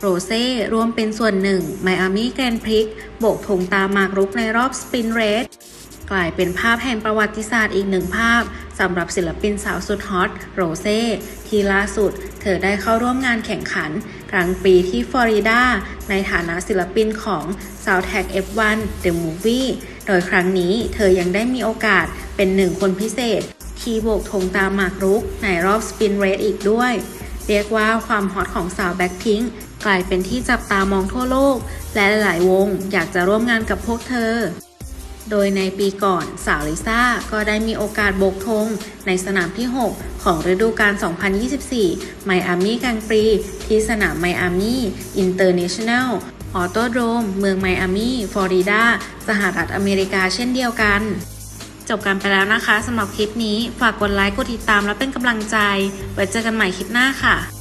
โรเซ่รวมเป็นส่วนหนึ่งไมอามี่แกรนพริกโบกธงตามมากรุกในรอบสปินเรสกลายเป็นภาพแห่งประวัติศาสตร์อีกหนึ่งภาพสำหรับศิลปินสาวสุดฮอตโรเซ่ที่ล่าสุด เธอได้เข้าร่วมงานแข่งขัน กลางปีที่ฟลอริดา ในฐานะศิลปินของ Soundtrack F1 The Movie โดยครั้งนี้เธอยังได้มีโอกาสเป็นหนึ่งคนพิเศษ ที่โบกธงตามหมากรุกในรอบสปินเรสอีกด้วย เรียกว่าความฮอตของสาวแบ็คพิงค์กลายเป็นที่จับตามองทั่วโลก และหลายๆวงอยากจะร่วมงานกับพวกเธอ โดยในปีก่อนสาวลิซ่าก็ได้มีโอกาสโบกธงในสนามที่ 6 ของฤดูกาล 2024 ไมอามี่กังปรี ที่สนามไมอามี่อินเตอร์เนชั่นแนลออโตโดรม เมืองไมอามี่ฟลอริดา สหรัฐอเมริกาเช่นเดียวกัน จบกันไปแล้วนะคะสำหรับคลิปนี้ฝากกดไลค์กดติดตามและเป็นกำลังใจไว้เจอกันใหม่คลิปหน้าค่ะ